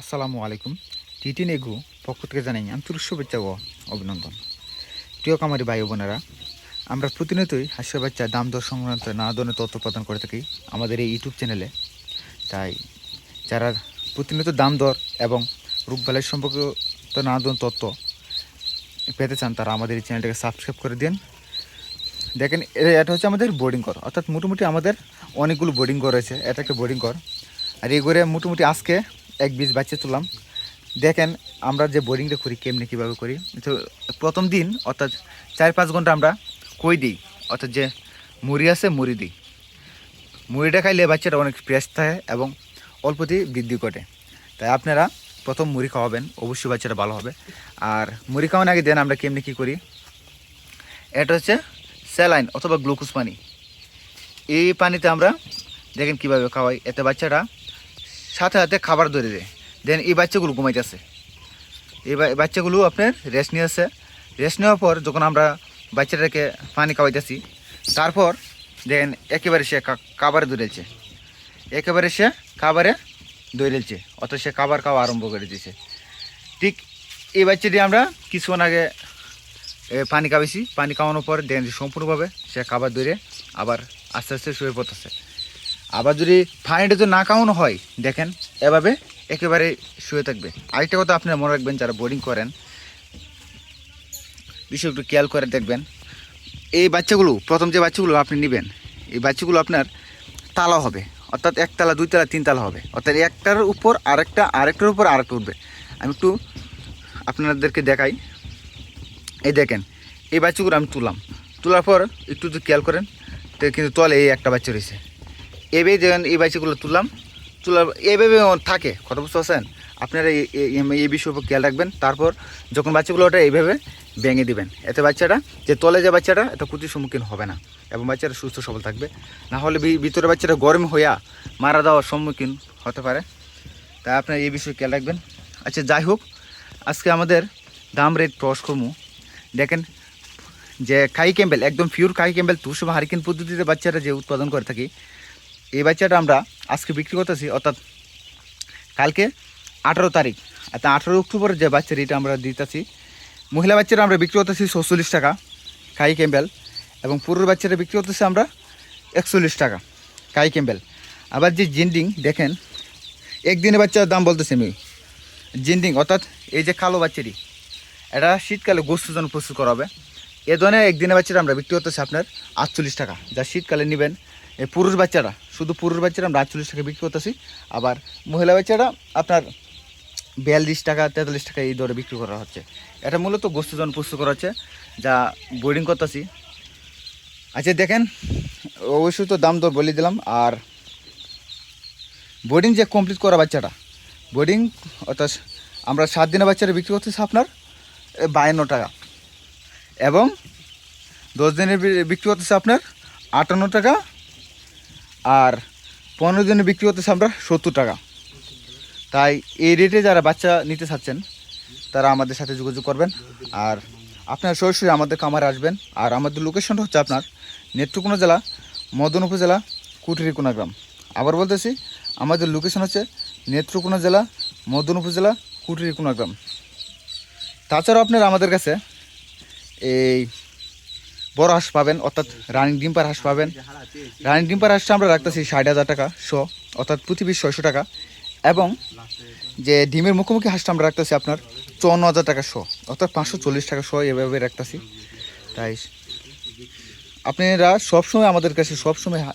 আসসালামু আলাইকুম। টিটি নেগু পক্ষ থেকে জানাই আন্তরিক শুভেচ্ছা ও অভিনন্দন। প্রিয় কামারি ভাই বোনেরা, আমরা প্রতিনিয়তই হাস্য বাচ্চা দাম দর সংক্রান্ত নানা ধরনের তথ্য প্রদান করে থাকি আমাদের এই ইউটিউব চ্যানেলে। তাই যারা প্রতিনিয়ত দাম দর এবং রূপবেলার সম্পর্কিত নানা ধরনের তথ্য পেতে চান, তারা আমাদের এই চ্যানেলটাকে সাবস্ক্রাইব করে দিন। দেখেন এটা হচ্ছে আমাদের বোর্ডিং ঘর। অর্থাৎ মোটামুটি আমাদের অনেকগুলো বোর্ডিং ঘর রয়েছে। এটা একটা বোর্ডিং ঘর। আর এই ঘরে মোটামুটি আজকে এক বীজ বাচ্চা তুললাম। দেখেন আমরা যে বোরিংটা করি, কেমনি কীভাবে করি? তো প্রথম দিন, অর্থাৎ চার পাঁচ ঘণ্টা আমরা কই দিই, অর্থাৎ যে মুড়ি আছে, মুড়ি দিই। মুড়িটা খাইলে বাচ্চাটা অনেক ফ্রেশ থাকে এবং অল্পতেই বৃদ্ধি ঘটে। তাই আপনারা প্রথম মুড়ি খাওয়াবেন, অবশ্যই বাচ্চাটা ভালো হবে। আর মুড়ি খাওয়ানোর আগে দেন আমরা কেমনি কী করি? এটা হচ্ছে স্যালাইন অথবা গ্লুকোজ পানি। এই পানিতে আমরা দেখেন কীভাবে খাওয়াই, এতে বাচ্চাটা সাথে সাথে খাবার ধরে দেয়। দেন এই বাচ্চাগুলো ঘুমাইতেছে। এই বাচ্চাগুলো আপনার রেস্ট নিয়েছে। রেস্ট নেওয়ার পর যখন আমরা বাচ্চাটাকে পানি খাওয়াইতেছি, তারপর দেখেন একেবারে সে খাবারে ধরেছে একেবারে সে খাবারে দৌড়েছে অত সে খাবার খাওয়া আরম্ভ করে দিয়েছে। ঠিক এই বাচ্চাটি আমরা কিছুক্ষণ আগে পানি খাওয়াইছি। পানি খাওয়ানোর পর দেখেন যে সম্পূর্ণভাবে সে খাবার ধরে আবার আস্তে আস্তে শুয়ে পড়তেছে। আবার যদি পানিটা যদি না খাওয়ানো হয়, দেখেন, এভাবে একেবারে শুয়ে থাকবে। আরেকটা কথা আপনারা মনে রাখবেন, যারা বোর্ডিং করেন, বিষয় একটু খেয়াল করে দেখবেন, এই বাচ্চাগুলো, প্রথম যে বাচ্চাগুলো আপনি নেবেন, এই বাচ্চাগুলো আপনার তালা হবে। অর্থাৎ একতলা দুইতলা তিনতলা হবে। অর্থাৎ একটার উপর আরেকটা, আরেকটার উপর আরেকটা উঠবে। আমি একটু আপনাদেরকে দেখাই। এই দেখেন, এই বাচ্চাগুলো আমি তুললাম। তোলার পর একটু যদি খেয়াল করেন, তো কিন্তু তলে এই একটা বাচ্চা রয়েছে। এভাবে দেখেন এই বাচ্চাগুলো তুললাম, তোলার এভাবে থাকে কত বুঝতে পারছেন আপনারা এই- বিষয়ের উপর খেয়াল রাখবেন। তারপর যখন বাচ্চাগুলো ওটা এইভাবে ভেঙে দিবেন, এতে বাচ্চাটা, যে তলে যে বাচ্চাটা, এটা ক্ষতির সম্মুখীন হবে না এবং বাচ্চাটা সুস্থ সবল থাকবে। না হলে ভিতরে বাচ্চাটা গরম হইয়া মারা দেওয়ার সম্মুখীন হতে পারে। তাই আপনারা এই বিষয়ে খেয়াল রাখবেন। আচ্ছা যাই হোক, আজকে আমাদের দাম রেট কমু দেখেন, যে খাই ক্যাম্বেল একদম পিওর খাই ক্যাম্বেল বা হারিকেন পদ্ধতিতে বাচ্চারা যে উৎপাদন করে থাকি এই বাচ্চাটা আমরা আজকে বিক্রি করতেছি, অর্থাৎ কালকে আঠারো তারিখ। অর্থাৎ আঠারো অক্টোবরের যে বাচ্চার এটা আমরা দিতেছি। মহিলা বাচ্চারা আমরা বিক্রি করতেছি ছচল্লিশ টাকা, কাই ক্যাম্বেল। এবং পুরুষ বাচ্চারা বিক্রি করতেছি আমরা একচল্লিশ টাকা, কাই ক্যাম্বেল। আবার যে জিন্ডিং, দেখেন একদিনে বাচ্চার দাম বলতেছি আমি জিন্ডিং, অর্থাৎ এই যে কালো বাচ্চাটি, এটা শীতকালে গোস্ত জন্য প্রস্তুত করা হবে। এ ধরনের একদিনের বাচ্চাটা আমরা বিক্রি করতেছি আপনার আটচল্লিশ টাকা। যা শীতকালে নেবেন এই পুরুষ বাচ্চারা শুধু পুরুষ বাচ্চারা, আমরা আটচল্লিশ টাকা বিক্রি করতেছি। আবার মহিলা বাচ্চারা, আপনার বিয়াল্লিশ টাকা, তেতাল্লিশ টাকা এই দরে বিক্রি করা হচ্ছে। এটা মূলত গোস্ত জন্য প্রস্তুত করা হচ্ছে, যা বোর্ডিং করতেছি। আচ্ছা দেখেন, অবশ্যই তো দাম দর বলে দিলাম, আর বোর্ডিং যে কমপ্লিট করা বাচ্চাটা বোর্ডিং অর্থাৎ আমরা সাত দিনের বাচ্চারা বিক্রি করতেছি আপনার বায়ান্ন টাকা। এবং দশ দিনের বিক্রি করতেছে আপনার আটান্ন টাকা আর পনেরো দিনে বিক্রি করতেছে আমরা সত্তর টাকা। তাই এই রেটে যারা বাচ্চা নিতে চাচ্ছেন, তারা আমাদের সাথে যোগাযোগ করবেন। আর আপনারা সরাসরি আমাদের কামারে আসবেন। আর আমাদের লোকেশনটা হচ্ছে আপনার নেত্রকোনা জেলা, মদন উপজেলা, কুটিরিকোনা গ্রাম। আবার বলতেছি, আমাদের লোকেশন হচ্ছে নেত্রকোনা জেলা, মদন উপজেলা, কুটিরিকোনা গ্রাম। তাছাড়াও আপনারা আমাদের কাছে এই বড় হাঁস পাবেন, অর্থাৎ রানিং ডিম্পার হাঁস পাবেন। রানিং ডিম্পার হাঁসটা আমরা রাখতেছি ষাট হাজার টাকা, শো, অর্থাৎ পিস ছয়শো টাকা। এবং যে ডিমের মুখোমুখি হাঁসটা আমরা রাখতেছি আপনার চুয়ান্ন হাজার টাকা শো, অর্থাৎ পাঁচশো চল্লিশ টাকা শো এভাবে রাখতেছি। তাই আপনারা সবসময় আমাদের কাছে সবসময় হা-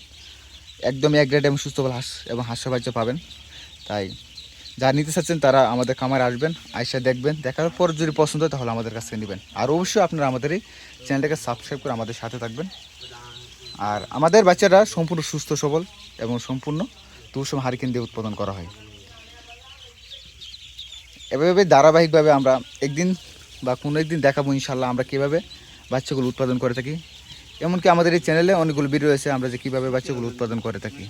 একদম এক গ্রেড এবং সুস্থ হাঁস এবং হাঁসের বাচ্চা পাবেন। তাই যারা নিতে চাচ্ছেন তারা আমাদের খামারে আসবেন, আইসা দেখবেন, দেখার পর যদি পছন্দ হয় তাহলে আমাদের কাছ থেকে নেবেন। আর অবশ্যই আপনারা আমাদের এই চ্যানেলটাকে সাবস্ক্রাইব করে আমাদের সাথে থাকবেন। আর আমাদের বাচ্চারা সম্পূর্ণ সুস্থ, সবল এবং সম্পূর্ণ তুষম হারিকেন দিয়ে উৎপাদন করা হয়। এভাবে ধারাবাহিকভাবে আমরা একদিন বা কোনো একদিন দেখাবো ইনশাল্লাহ আমরা কীভাবে বাচ্চাগুলো উৎপাদন করে থাকি। এমনকি আমাদের এই চ্যানেলে অনেকগুলো ভিডিও রয়েছে আমরা যে কীভাবে বাচ্চাগুলো উৎপাদন করে থাকি।